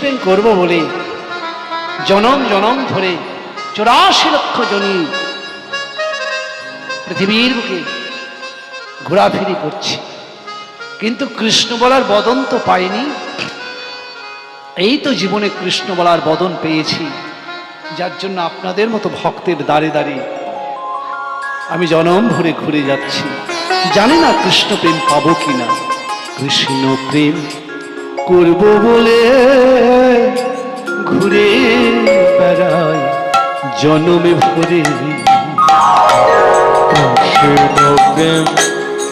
প্রেম করব বলে জনম জনম ধরে চৌরাশি লক্ষ জনী পৃথিবীর বুকে ঘোরাফেরি করছি। কিন্তু কৃষ্ণ বলার বদন তো পাইনি এই তো জীবনে কৃষ্ণ বলার বদন পেয়েছি। যার জন্য আপনাদের মতো ভক্তের দাঁড়ে দাঁড়িয়ে আমি জনম ভরে ঘুরে যাচ্ছি। জানি না কৃষ্ণ প্রেম পাবো কিনা। কৃষ্ণ প্রেম করব বলে ঘুরে বেড়াই জনমে ভরে।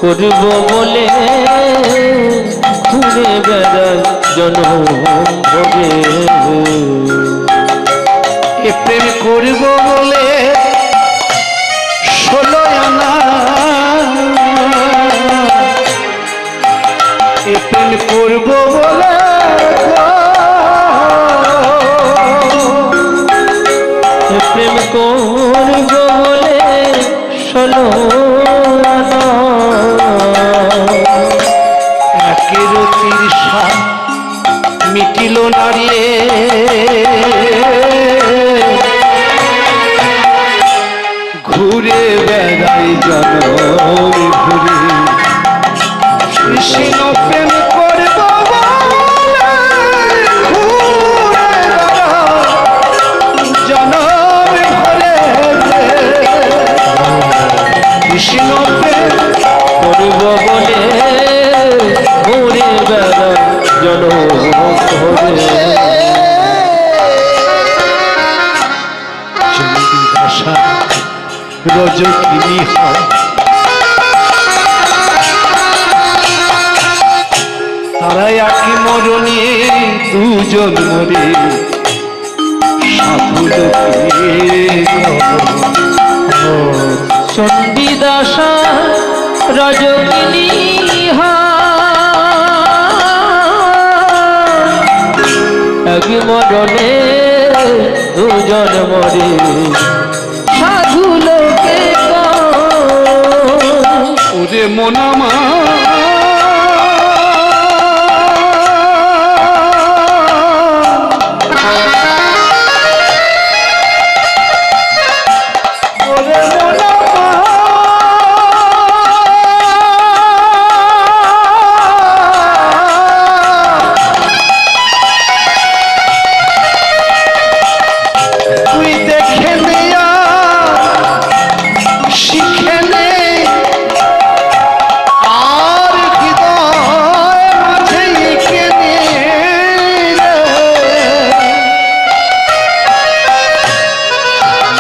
করব বলে ঘুরে বেড়াই জনম করব বলে প্রেম করব বলে শোনো একের তিরসা মিটিল ঘুরে বেড়াই জনম ঘুরে কৃষ্ণ প্রেম ভরে চন্ডিদাসা রজকিনী হয় তারা একই মরণে দুজন মরে চণ্ডীদাসা রজকিনী এক মরণে দুজন মরে। সাধু লোকে ওরে মনামা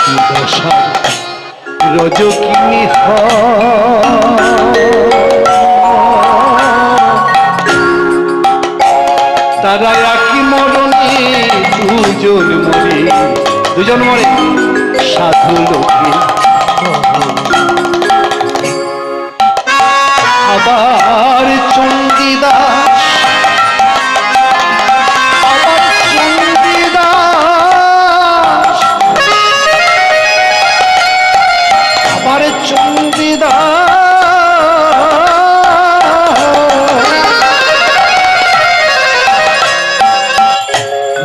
দশা রজকিনী তারা একই মরণে দুজন মরে দুজন মরে। সাধু লোকে আবার চণ্ডীদাস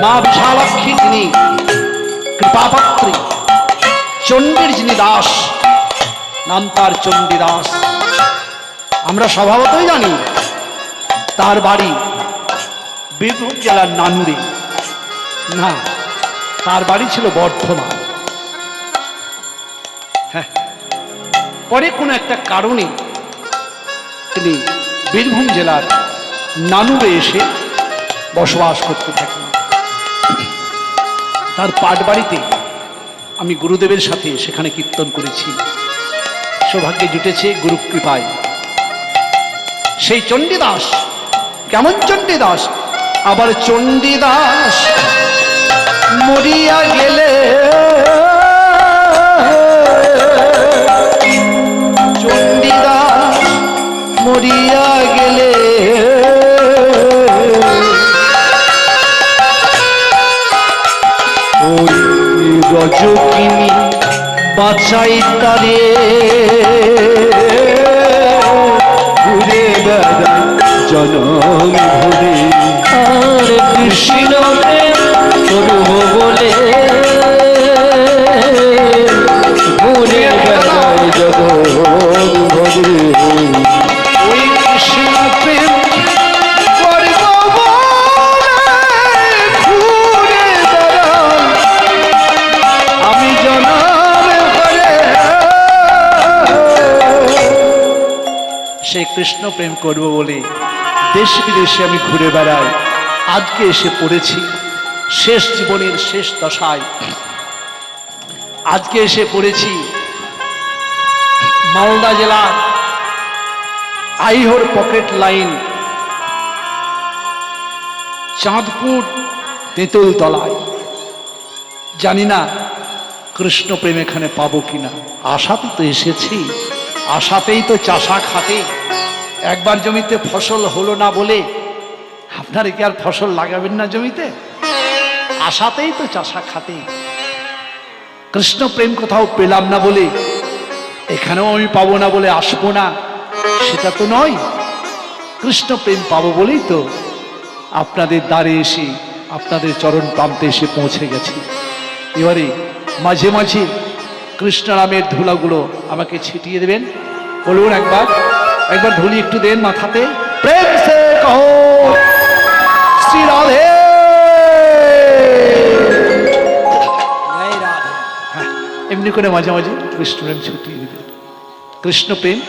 মা বিশালাক্ষী যিনি কৃপাপাত্রী চণ্ডীর যিনি দাস নাম তার চণ্ডীদাস। আমরা স্বভাবতই জানি তার বাড়ি বীরভূম জেলার নানুরে। না, তার বাড়ি ছিল বর্ধমান। হ্যাঁ পরে কোনো একটা কারণে তিনি বীরভূম জেলার নানুরে এসে বসবাস করতে থাকেন। তার পাট বাড়িতে আমি গুরুদেবের সাথে সেখানে কীর্তন করেছি। সৌভাগ্যে জুটেছে গুরু কৃপায় সেই চণ্ডীদাস, কেমন চণ্ডীদাস? আবার চণ্ডীদাস মরিয়া গেলে ওই রজকিনী বাছাই তারে। ঘুরে বেড়ায় জনম ভরে সেই কৃষ্ণ প্রেম করব বলে দেশ বিদেশে আমি ঘুরে বেড়াই। আজকে এসে পড়েছি শেষ জীবনের শেষ দশায়। আজকে এসে পড়েছি মালদা জেলার আইহোর পকেট লাইন, চাঁদপুর তেঁতুল তলায় জানি না কৃষ্ণ প্রেম এখানে পাবো কিনা। আশাতে তো এসেছি, আশাতেই তো চাষা খাতে একবার জমিতে ফসল হলো না বলে আপনারা কি আর ফসল লাগাবেন না জমিতে? আশাতেই তো চাষা খাতে। কৃষ্ণ প্রেম কোথাও পেলাম না বলে, এখানেও আমি পাবো না বলে আসব না, সেটা তো নয়। কৃষ্ণ প্রেম পাবো বলেই তো আপনাদের দ্বারে এসে, আপনাদের চরণ প্রান্তে এসে পৌঁছে গেছি। এবারে মাঝে মাঝে কৃষ্ণ নামের ধুলাগুলো আমাকে ছিটিয়ে দেবেন। বলুন একবার। একবার ধুলি একটু দেন মাথাতে। প্রেম সে কহো শ্রী রাধে। হ্যাঁ, এমনি করে মাঝে মাঝে কৃষ্ণ প্রেম ছুটিয়ে দিবে কৃষ্ণ প্রেম।